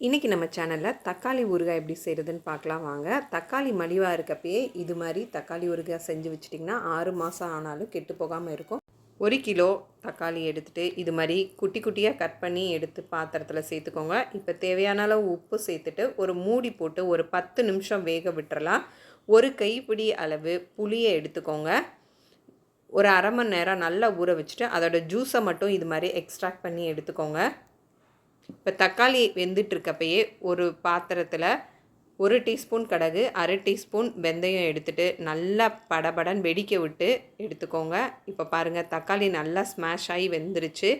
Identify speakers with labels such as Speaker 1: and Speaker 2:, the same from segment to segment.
Speaker 1: இன்றைக்கி நம்ம சேனலில் தக்காளி ஊறுகாய் எப்படி செய்கிறதுன்னு பார்க்கலாம் வாங்க. தக்காளி மலிவாக இருக்கப்பயே இது மாதிரி தக்காளி ஊறுகாய் செஞ்சு வச்சிட்டிங்கன்னா ஆறு மாதம் ஆனாலும் கெட்டு போகாமல் இருக்கும். ஒரு கிலோ தக்காளி எடுத்துகிட்டு இது மாதிரி குட்டி குட்டியாக கட் பண்ணி எடுத்து பாத்திரத்தில் சேர்த்துக்கோங்க. இப்போ தேவையான அளவு உப்பு சேர்த்துட்டு ஒரு மூடி போட்டு ஒரு பத்து நிமிஷம் வேக விட்டுறலாம். ஒரு கைப்பிடி அளவு புளியை எடுத்துக்கோங்க. ஒரு அரை மணி நேரம் நல்லா ஊற வச்சுட்டு அதோடய ஜூஸை மட்டும் இது மாதிரி எக்ஸ்ட்ராக்ட் பண்ணி எடுத்துக்கோங்க. இப்போ தக்காளி வெந்துட்டுருக்கப்பயே ஒரு பாத்திரத்தில் ஒரு டீஸ்பூன் கடகு அரை டீஸ்பூன் வெந்தயம் எடுத்துகிட்டு நல்லா படபடன் வெடிக்க விட்டு எடுத்துக்கோங்க. இப்போ பாருங்கள் தக்காளி நல்லா ஸ்மாஷ் ஆகி வெந்துருச்சு.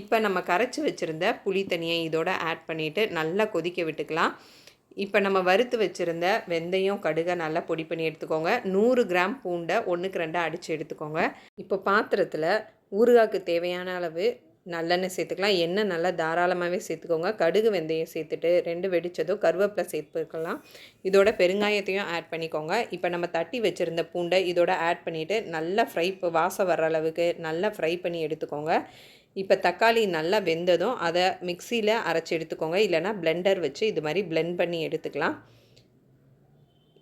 Speaker 1: இப்போ நம்ம கரைச்சி வச்சுருந்த புளி தனியை இதோட ஆட் பண்ணிவிட்டு நல்லா கொதிக்க விட்டுக்கலாம். இப்போ நம்ம வறுத்து வச்சுருந்த வெந்தயம் கடுகை நல்லா பொடி பண்ணி எடுத்துக்கோங்க. நூறு கிராம் பூண்டை ஒன்றுக்கு ரெண்டாக அடித்து எடுத்துக்கோங்க. இப்போ பாத்திரத்தில் ஊறுகாய்க்கு தேவையான அளவு நல்லெண்ணெய் சேர்த்துக்கலாம். எண்ணெய் நல்லா தாராளமாகவே சேர்த்துக்கோங்க. கடுகு வெந்தயம் சேர்த்துட்டு ரெண்டு வெடித்ததோ கருவேப்பிலை சேர்த்துக்கலாம். இதோட பெருங்காயத்தையும் ஆட் பண்ணிக்கோங்க. இப்போ நம்ம தட்டி வச்சுருந்த பூண்டை இதோட ஆட் பண்ணிவிட்டு நல்லா ஃப்ரை வாசம் வர்ற அளவுக்கு நல்லா ஃப்ரை பண்ணி எடுத்துக்கோங்க. இப்போ தக்காளி நல்லா வெந்ததும் அதை மிக்சியில் அரைச்சி எடுத்துக்கோங்க. இல்லைனா பிளெண்டர் வச்சு இது மாதிரி பிளெண்ட் பண்ணி எடுத்துக்கலாம்.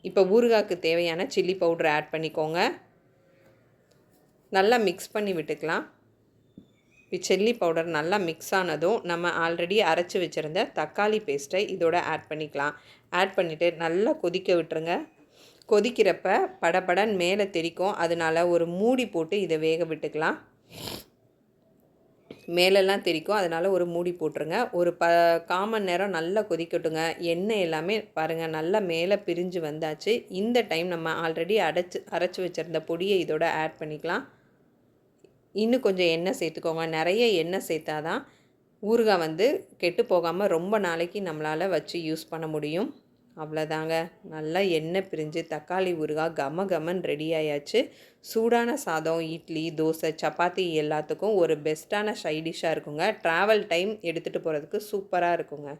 Speaker 1: இப்போ ஊறுகாய்க்கு தேவையான சில்லி பவுடர் ஆட் பண்ணிக்கோங்க. நல்லா மிக்ஸ் பண்ணி விட்டுக்கலாம். சில்லி பவுடர் நல்லா மிக்ஸ் ஆனதும் நம்ம ஆல்ரெடி அரைச்சி வச்சுருந்த தக்காளி பேஸ்ட்டை இதோட ஆட் பண்ணிக்கலாம். ஆட் பண்ணிவிட்டு நல்லா கொதிக்க விட்டுருங்க. கொதிக்கிறப்ப படபடன் மேலே தெரிக்கும் அதனால் ஒரு மூடி போட்டு இதை வேக விட்டுக்கலாம். மேலெல்லாம் தெரிக்கும் அதனால் ஒரு மூடி போட்டுருங்க. ஒரு ப காமன் நேரம் நல்லா கொதிக்கட்டுங்க. எண்ணெய் எல்லாமே பாருங்கள் நல்லா மேலே பிரிஞ்சு வந்தாச்சு. இந்த டைம் நம்ம ஆல்ரெடி அடைச்சி அரைச்சி வச்சுருந்த பொடியை இதோட ஆட் பண்ணிக்கலாம். இன்னும் கொஞ்சம் எண்ணெய் சேர்த்துக்கோங்க. நிறைய எண்ணெய் சேர்த்தா தான் ஊறுகாய் வந்து கெட்டு போகாமல் ரொம்ப நாளைக்கு நம்மளால் வச்சு யூஸ் பண்ண முடியும். அவ்வளோதாங்க. நல்லா எண்ணெய் பிரிஞ்சு தக்காளி ஊறுகாய் கம கமன் ரெடி ஆயாச்சு. சூடான சாதம் இட்லி தோசை சப்பாத்தி எல்லாத்துக்கும் ஒரு பெஸ்ட்டான சைடிஷாக இருக்குங்க. ட்ராவல் டைம் எடுத்துகிட்டு போகிறதுக்கு சூப்பராக இருக்குங்க.